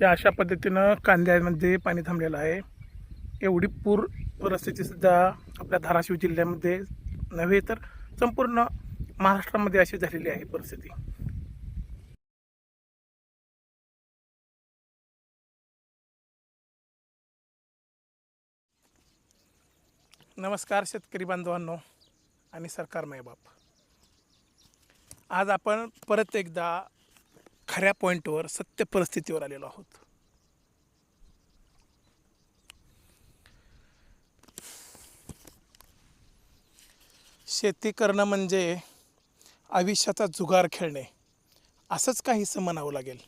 या अशा पद्धतीनं कांद्यामध्ये पाणी थांबलेलं आहे. एवढी पूर परिस्थितीसुद्धा आपल्या धाराशिव जिल्ह्यामध्ये नव्हे तर संपूर्ण महाराष्ट्रामध्ये अशी झालेली आहे परिस्थिती. नमस्कार शेतकरी बांधवांनो आणि सरकार मायबाप आज आपण परत एकदा खऱ्या पॉईंटवर सत्य परिस्थितीवर आलेलो आहोत. शेती करणं म्हणजे आयुष्याचा जुगार खेळणे असंच काहीसं म्हणावं लागेल.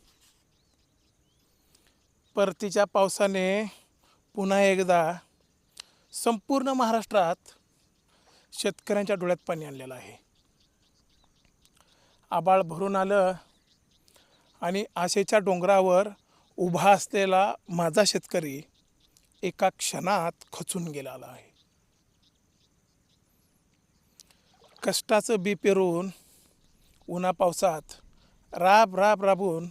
परतीच्या पावसाने पुन्हा एकदा संपूर्ण महाराष्ट्रात शेतकऱ्यांच्या डोळ्यात पाणी आणलेलं आहे. आबाळ भरून आलं आणि आशेच्या डोंगरावर उभा असलेला माझा शेतकरी एका क्षणात खचून गेलेला आहे. कष्टाचं बी पेरून उन्हा पावसात राब राब राबून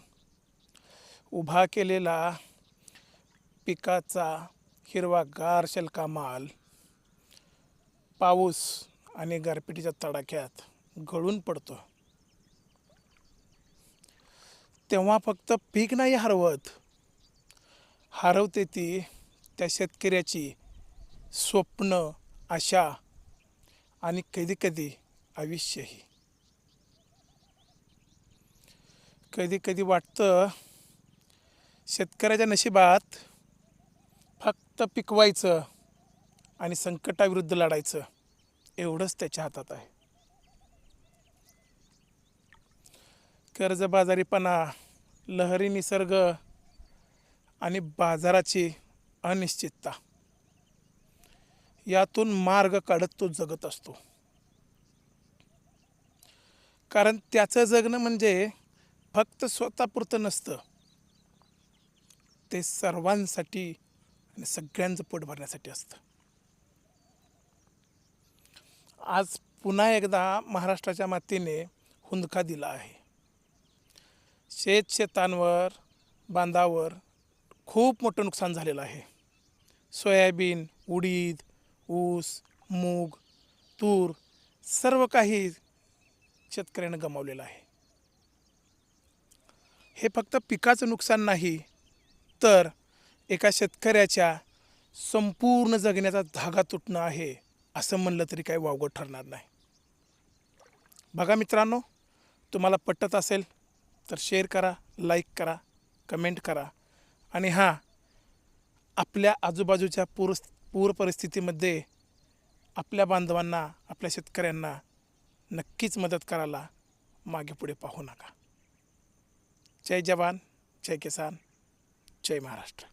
उभा केलेला पिकाचा हिरवा गार शेलका माल पाऊस आणि गारपिटीच्या तडाख्यात गळून पडतो. तेव्हा फक्त पीक नाही हरवत. हरवते ती त्या शेतकऱ्याची स्वप्न आशा आणि कधी कधी आयुष्यही. कधी कधी वाटतं शेतकऱ्याच्या नशिबात फक्त पिकवायचं आणि संकटाविरुद्ध लढायचं एवढंच त्याच्या हातात आहे. कर्जबाजारीपणा लहरी निसर्ग आणि बाजाराची अनिश्चितता. यातून मार्ग काढत तो जगत असतो. कारण त्याचं जगणं म्हणजे फक्त स्वतःपुरतं नसतं. ते सर्वांसाठी आणि सगळ्यांचं पोट भरण्यासाठी असतं. आज पुन्हा एकदा महाराष्ट्राच्या मातीने हुंदका दिला आहे. शेत शेतांवर बांधावर खूप मोठं नुकसान झालेलं आहे. सोयाबीन उडीद ऊस मूग तूर सर्व काही शेतकऱ्यानं गमावलेलं आहे. हे फक्त पिकाचं नुकसान नाही तर एका शेतकऱ्याच्या संपूर्ण जगण्याचा धागा तुटणं आहे असं म्हणलं तरी काही वावगं ठरणार नाही. बघा मित्रांनो तुम्हाला पटत असेल तर शेअर करा लाईक करा कमेंट करा. आणि हां आपल्या आजूबाजूच्या पूर पूर परिस्थितीमध्ये आपल्या बांधवांना आपल्या शेतकऱ्यांना नक्कीच मदत करायला मागे पुढे पाहू नका. जय जवान जय किसान जय महाराष्ट्र.